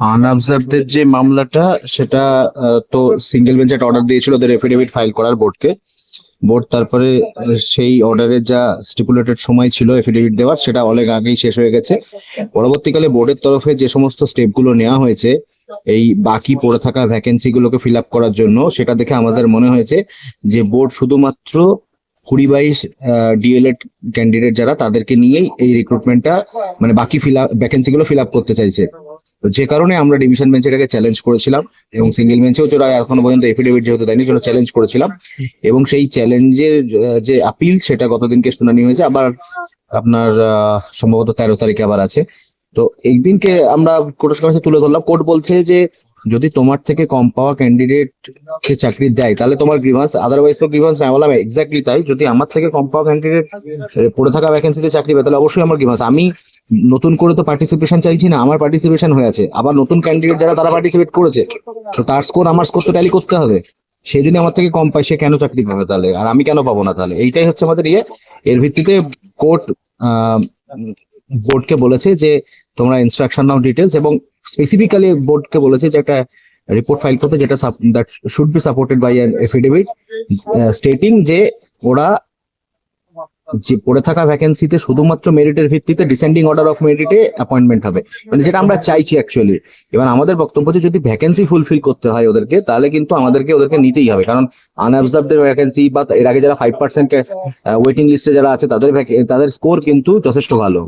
আনঅবজার্ভদের যে মামলাটা, সেটা তো সিঙ্গেল বেঞ্চ একটা অর্ডার দিয়েছিল ওদের এফিডেভিট ফাইল করার বোর্ডকে বোর্ড তারপরে সেই অর্ডারের যা স্টিপুলেটেড সময় ছিল এফিডেভিট দেওয়ার, সেটা অনেক আগেই শেষ হয়ে গেছে। পরবর্তীকালে বোর্ডের তরফে যে সমস্ত স্টেপগুলো নেওয়া হয়েছে, এই বাকি পড়ে থাকা ভ্যাকেন্সি গুলোকে ফিল আপ করার জন্য, সেটা দেখে আমাদের মনে হয়েছে যে বোর্ড শুধুমাত্র কুড়ি বাইশ ডিএলএড ক্যান্ডিডেট যারা, তাদেরকে নিয়েই এই রিক্রুটমেন্টটা মানে বাকি ফিল আপ ভ্যাকেন্সি গুলো ফিল আপ করতে চাইছে। তো যে কারণে আমরা ডিভিশন বেঞ্চ এটাকে চ্যালেঞ্জ করেছিলাম এবং সিঙ্গেল বেঞ্চেও যারা এখনও পর্যন্ত এফিডেভিট যেহেতু দেয়নি সেটা চ্যালেঞ্জ করেছিলাম। এবং সেই চ্যালেঞ্জের যে আপিল সেটা গতদিনকে শুনানি হয়েছে, আবার আপনার সম্ভবত তেরো তারিখে আবার আছে। তো একদিনকে আমরা কোর্টের কাছে তুলে ধরলাম, কোর্ট বলছে যে যদি তোমার থেকে কম পাওয়া ক্যান্ডিডেট কে চাকরি দেয়, তাহলে তোমার গ্রিভান্স আদারওয়াইজ তো গ্রিভান্স না বললাম এক্স্যাক্টলি তাই। যদি আমার থেকে কম পাওয়া ক্যান্ডিডেট পড়ে থাকা ভ্যাকেন্সিতে চাকরি পায়, তাহলে অবশ্যই আমার গ্রিভান্স আমি নতুন করে তো পার্টিসিপেশন চাইছি না, আমার পার্টিসিপেশন হয়ে আছে। আবার নতুন ক্যান্ডিডেট যারা, তারা পার্টিসিপেট করেছে। তো তার স্কোর আমার স্কোর তো ট্যালি করতে হবে। সে যদি আমার থেকে কম পায়, সে কেন চাকরি পাবে তাহলে? আর আমি কেন পাবো না তাহলে? এইটাই হচ্ছে আমাদের ইয়ে। এর ভিত্তিতে কোর্ট বোর্ডকে বলেছে যে, তোমরা ইনস্ট্রাকশন নাও ডিটেলস এবং স্পেসিফিক্যালি বোর্ডকে বলেছে যে, একটা রিপোর্ট ফাইল করতে যেটা that should be supported by an affidavit stating যে, ওরা যে পড়ে থাকা ভ্যাকেন্সিতে শুধুমাত্র মেরিটের ভিত্তিতে ডিসেন্ডিং অর্ডার অফ মেরিটে অ্যাপয়েন্টমেন্ট হবে। মানে যেটা আমরা চাইছি অ্যাকচুয়ালি এবার আমাদের বক্তব্য হচ্ছে, যদি ভ্যাকেন্সি ফুলফিল করতে হয় ওদেরকে, তাহলে কিন্তু আমাদেরকে ওদেরকে নিতেই হবে। কারণ আনঅবজার্ভদের ভ্যাকেন্সি বা এর আগে যারা ফাইভ পার্সেন্ট ওয়েটিং লিস্টে যারা আছে, তাদের তাদের স্কোর কিন্তু যথেষ্ট ভালো।